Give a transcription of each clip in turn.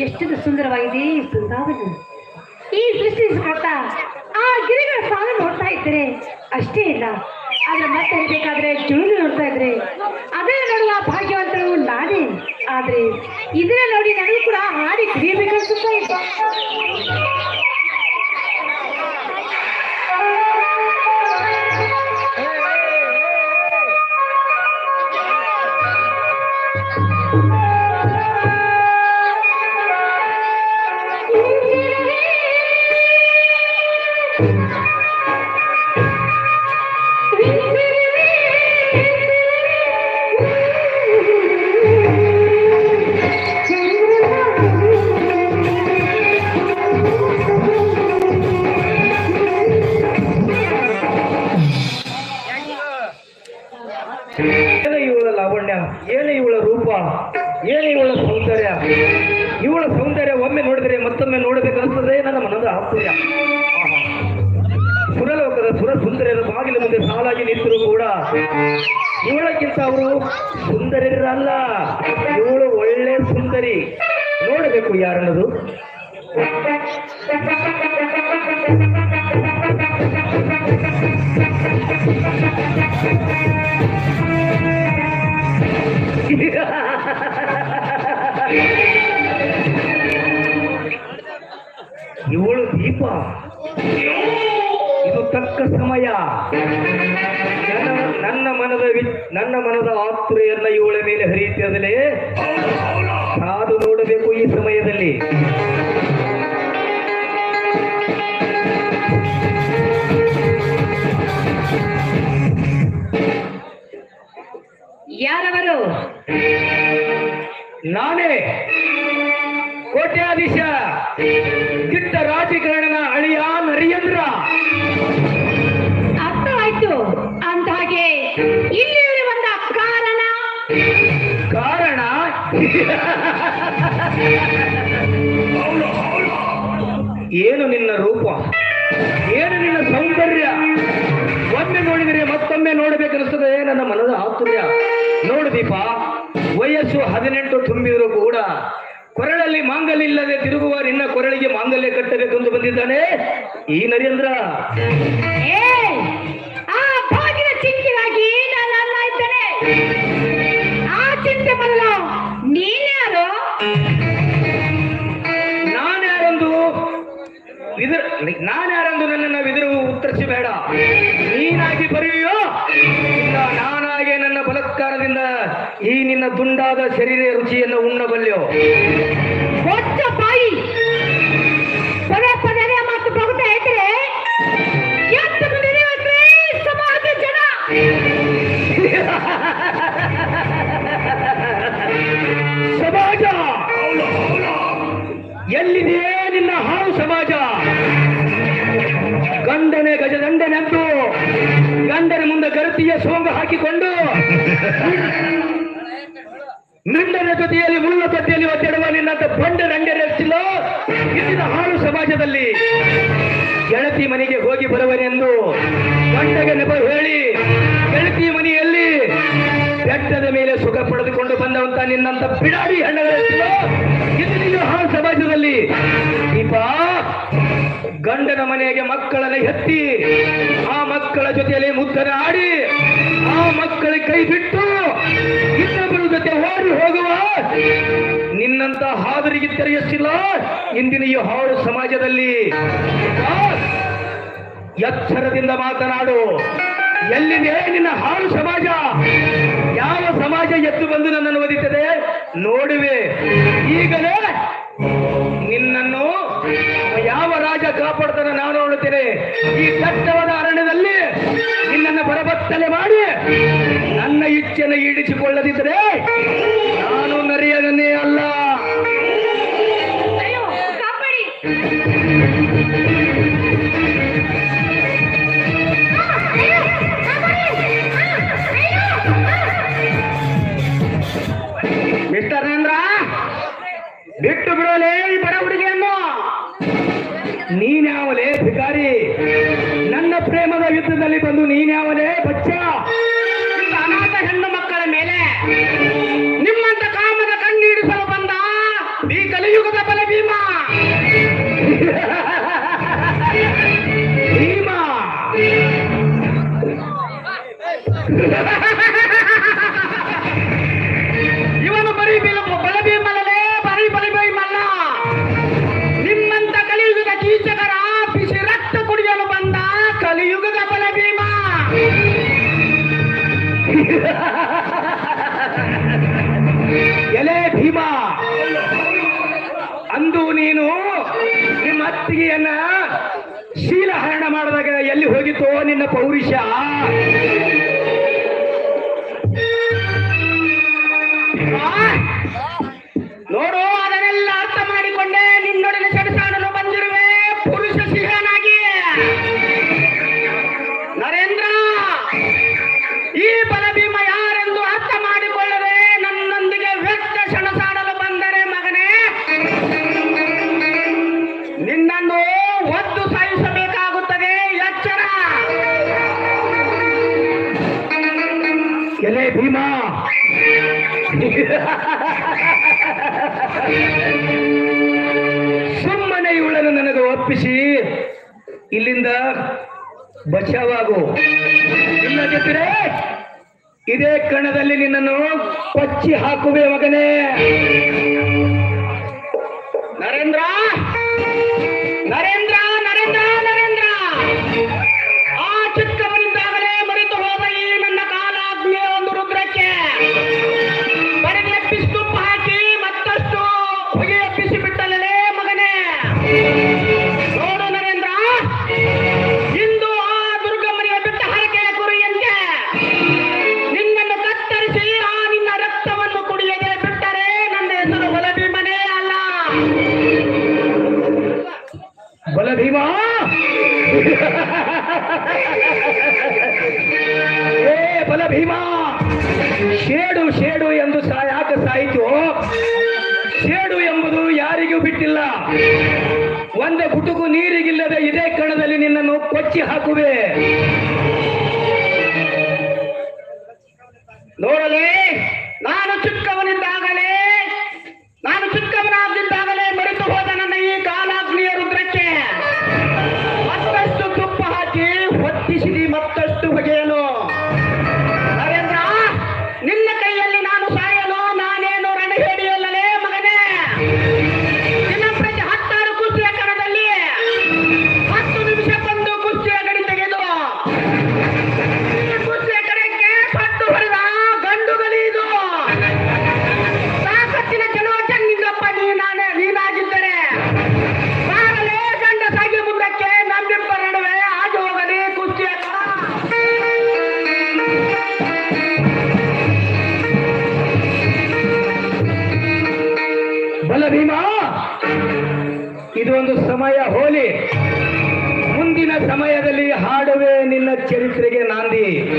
ಎಷ್ಟು ಸುಂದರವಾಗಿದೆ ಈ ಬೃಂದಾವನ. ಈ ಸೃಷ್ಟಿಸ್ಕೊಳ್ತ ಆ ಗಿರಿಗಳ ಸಾಲ ನೋಡ್ತಾ ಇದ್ರೆ ಅಷ್ಟೇ ಇಲ್ಲ. ಆದ್ರೆ ಮತ್ತೆ ಬೇಕಾದ್ರೆ ಜುಳು ನೋಡ್ತಾ ಇದ್ರೆ ಅದೇ ನೋಡುವ ಭಾಗ್ಯವಂತರು ನಾನೇ. ಆದ್ರೆ ಇದನ್ನ ನೋಡಿ ನನಗೂ ಕೂಡ ಹಾಡಿ ಕುಡಿಯಬೇಕನ್ಸುತ್ತಾ ಇದೆ. ಸುರಲೋಕದ ಸುರ ಸುಂದರಿಯರ ಬಾಗಿಲ ಮುಂದೆ ಸಾಲಾಗಿ ನಿಂತರೂ ಕೂಡ. ಇವಳಕ್ಕಿಂತ ಅವರು ಸುಂದರಿಯರಲ್ಲ. ಇವಳು ಒಳ್ಳೆ ಸುಂದರಿ. ನೋಡಬೇಕು ಯಾರನ್ನದು? ಇದು ತಕ್ಕ ಸಮಯ. ನನ್ನ ಮನದ ನನ್ನ ಮನದ ಆತ್ರೆಯನ್ನ ಇವಳ ಮೇಲೆ ಹರಿಯುತ್ತದಲ್ಲೇ ಸಾಧು ನೋಡಬೇಕು ಈ ಸಮಯದಲ್ಲಿ. ಯಾರವರು? ನಾನೇ. ಕೋಟ್ಯಾಧೀಶ ಕಿತ್ತ ರಾಜಕಾರಣನ ಅಳಿಯ ನರಿಯಂದ್ರ. ಅರ್ಥವಾಯ್ತು. ಅಂತ ಹಾಗೆ ಇಲ್ಲಿ ಬಂದ ಕಾರಣ? ಕಾರಣ? ಏನು ನಿನ್ನ ರೂಪ? ಏನು ನಿನ್ನ ಸೌಂದರ್ಯ? ಒಮ್ಮೆ ನೋಡಿದರೆ ಮತ್ತೊಮ್ಮೆ ನೋಡಬೇಕನ್ನಿಸ್ತದೆ ನನ್ನ ಮನದ ಆತುರ್ಯ. ನೋಡು ದೀಪ ವಯಸ್ಸು ಹದಿನೆಂಟು ತುಂಬಿದರೂ ಕೂಡ ಕೊರಳಲ್ಲಿ ಮಾಂಗಲ್ಯ ಇಲ್ಲದೆ ತಿರುಗುವ ನಿನ್ನ ಕೊರಳಿಗೆ ಮಾಂಗಲ್ಯ ಕಟ್ಟಬೇಕು ಕಟ್ಟಬೇಕೆಂದು ಬಂದಿದ್ದಾನೆ ಈ ನರೇಂದ್ರ. ನಾನ್ಯಾರೊಂದು ನಾನ್ಯಾರೆಂದು ನನ್ನನ್ನು ವಿದುರು ಉತ್ತರಿಸಿ ಬೇಡ ನೀನಾಗಿ ಬರೆಯೋ ನಾನು ನಿನ್ನ ದುಂಡಾದ ಶರೀರ ರುಚಿಯನ್ನು ಉಣ್ಣಬಲ್ಲೋ ಹೊಚ್ಚ ಬಾಯಿ. ಪದೇ ಸಮಾಜ ಜನ. ಸಮಾಜ! ಎಲ್ಲಿದೆ ನಿನ್ನ ಹಾವು ಸಮಾಜ? ಗಂಡನೆ ಗಜದಂಡನೆಂದು ಗಂಡನ ಮುಂದೆ ಗರತಿಯ ಸೋಂಗು ಹಾಕಿಕೊಂಡು ನಿಂಡನ ಜೊತೆಯಲ್ಲಿ ಮುಳ್ಳ ಕಟ್ಟೆಯಲ್ಲಿ ಒತ್ತಿಡುವ ನಿನ್ನಂತ ಬಂಡ ರಂಡರೆಚ್ಚಿಲ್ಲ ಇಲ್ಲಿನ ಹಾಳು ಸಮಾಜದಲ್ಲಿ. ಗೆಳತಿ ಮನೆಗೆ ಹೋಗಿ ಬರುವನೆಂದು ಗಂಡಗೆ ನೆಪ ಹೇಳಿ, ಗೆಳತಿ ಮನೆಯಲ್ಲಿ ಬೆಟ್ಟದ ಮೇಲೆ ಸುಖ ಪಡೆದುಕೊಂಡು ಬಂದವಂತ ನಿನ್ನಂತ ಬಿಡಾಡಿ ಹೆಣ್ಣಗಳ ಇಲ್ಲಿ ಹಾಳು ಸಮಾಜದಲ್ಲಿ. ದೀಪ, ಗಂಡನ ಮನೆಗೆ ಮಕ್ಕಳನ್ನ ಎತ್ತಿ, ಆ ಮಕ್ಕಳ ಜೊತೆಯಲ್ಲಿ ಮುದ್ದನ ಆಡಿ, ಆ ಮಕ್ಕಳ ಕೈ ಬಿಟ್ಟು ಇನ್ನೊಬ್ಬರ ಜೊತೆ ಓಡಿ ಹೋಗುವ. ನಿನ್ನಂತ ಹಾದರಿಗೆ ಎಷ್ಟಿಲ್ಲ ಇಂದಿನ ಈ ಹಾಳು ಸಮಾಜದಲ್ಲಿ ಎಚ್ಚರದಿಂದ ಮಾತನಾಡು. ಎಲ್ಲಿದೆ ನಿನ್ನ ಹಾಳು ಸಮಾಜ? ಯಾವ ಸಮಾಜ ಎತ್ತು ಬಂದು ನನ್ನನ್ನು ಒದಿತದೆ? ನೋಡುವೆ. ಈಗಲೇ ನಿನ್ನನ್ನು ಯಾವ ರಾಜ ಕಾಪಾಡ್ತಾನೆ ನಾನು ನೋಡುತ್ತೇನೆ. ಈ ದಟ್ಟವಾದ ಅರಣ್ಯದಲ್ಲಿ ನಿನ್ನನ್ನು ಬರಬತ್ತಲೆ ಮಾಡಿ ಇಚ್ಛೆಯನ್ನು ಈಡಿಸಿಕೊಳ್ಳದಿದ್ದರೆ ನಾನು ನರಿಯದನ್ನೇ ಅಲ್ಲ. ಮಿಸ್ಟರ್ ನೇಂದ್ರ ಬಿಟ್ಟು ಬಿಡೋಲೇ ಈ ಬಡ ಹುಡುಗಿಯನ್ನು. ನೀನ್ಯಾವಲೇ ಭಿಕಾರಿ? ನನ್ನ ಪ್ರೇಮದ ಯುದ್ಧದಲ್ಲಿ ಬಂದು ನೀನ್ಯಾವಲೇ ಬಚ್ಚ? ಹೆಣ್ಣು ಮಕ್ಕಳ ಮೇಲೆ ನಿಮ್ಮಂತ ಕಾಮದ ಕಣ್ಣೀಡಿಸಲು ಬಂದ ಈ ಕಲಿಯುಗದ ಬಲ ಭೀಮಾ. ಭೀಮಾ. ಅಂದು ನೀನು ನಿಮ್ಮ ಅತ್ತಿಗೆಯನ್ನ ಶೀಲಹರಣ ಮಾಡಿದಾಗ ಎಲ್ಲಿ ಹೋಗಿತ್ತು ನಿನ್ನ ಪೌರುಷ? ನೋಡು, ಅದನ್ನೆಲ್ಲ ಅರ್ಥ ಮಾಡಿಕೊಂಡೆ. ನಿನ್ನೊಡನೆ ಸೆಣಸಾಡಲು ಬಂದಿರುವೆ. ಪುರುಷ ಸಿಂಹನಾಗಿ ನರೇಂದ್ರ, ಈ ಬಲಭೀಮ ಒಪ್ಪಿಸಿ ಇಲ್ಲಿಂದ ಬಚಾವಾಗು. ಇಲ್ಲದಿದ್ದರೆ ಇದೇ ಕಣದಲ್ಲಿ ನಿನ್ನನ್ನು ಕೊಚ್ಚಿ ಹಾಕುವೆ ಮಗನೇ. ನರೇಂದ್ರ ನರೇಂದ್ರ. ಬಲಭೀಮ ಏ ಬಲಭೀಮ ಶೇಡು ಶೇಡು ಎಂದು ಸಾಯಾಕ ಸಾಯಿತು? ಶೇಡು ಎಂಬುದು ಯಾರಿಗೂ ಬಿಟ್ಟಿಲ್ಲ. ಒಂದು ಗುಟುಕು ನೀರಿಗಿಲ್ಲದೆ ಇದೇ ಕಣದಲ್ಲಿ ನಿನ್ನನ್ನು ಕೊಚ್ಚಿ ಹಾಕುವೆ. ನೋಡಲೇ ಸಮಯ ಹೋಲಿ. ಮುಂದಿನ ಸಮಯದಲ್ಲಿ ಹಾಡುವೆ ನಿನ್ನ ಚರಿತ್ರೆಗೆ ನಾಂದಿ.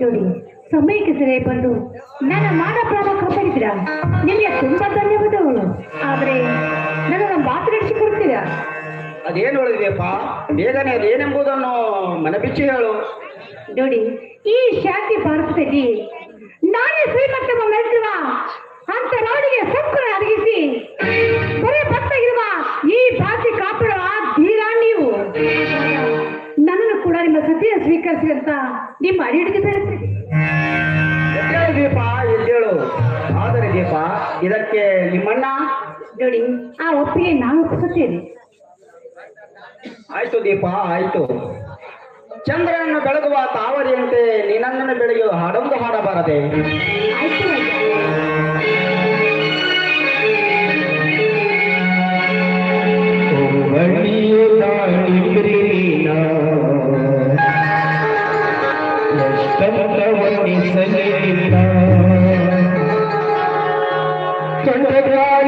ನೋಡಿ ಸಮಯಕ್ಕೆ ಸರಿಯಾಗಿ ಬಂದು ನನ್ನ ಮಾನ ಪ್ರಾಣ ಕಾಪಾಡಿದ್ದೀರಾ? ನಿಮಗೆ ತುಂಬಾ ಧನ್ಯವಾದಗಳು. ಆದ್ರೆ ನನ್ನ ಕೊಡ್ತೀರಾ ಅದೇನು ಹೇಳಿದೆಯಪ್ಪ? ಬೇಗನೆ ಅದೇನೆಂಬುದನ್ನು ಮನಬಿಚ್ಚಿ ಹೇಳು. ನೋಡಿ ಈ ಶಾಂತಿ ಭಾರತದಲ್ಲಿ ನಾನೇ ಶ್ರೀಮಂತ ನಡೆಸುವ ಅಂತ ನಾಡಿಗೆ ಸಂಕುಲ ಸ್ವೀಕರಿಸಿ ಮಾಡಿ ಎದ್ದೇಳು ದೀಪ ಎದ್ದೇಳು ಆದರೆ ದೀಪ ಇದಕ್ಕೆ ನಿಮ್ಮಣ್ಣ? ನೋಡಿ ಆ ಒಪ್ಪಿಗೆ ನಾನು ಒಪ್ಪಿಸುತ್ತೇನೆ. ಆಯ್ತು ದೀಪ ಆಯ್ತು. ಚಂದ್ರನನ್ನು ಬೆಳಗುವ ತಾವರಿಯಂತೆ ನಿನ್ನನ್ನು ಬೆಳೆಯುವ ಹಾಡೊಂದು ಹಾಡಬಾರದೆ. ಆಯ್ತು.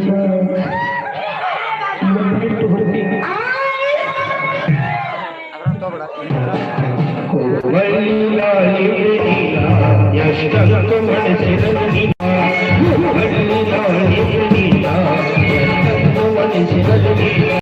cinta. Menit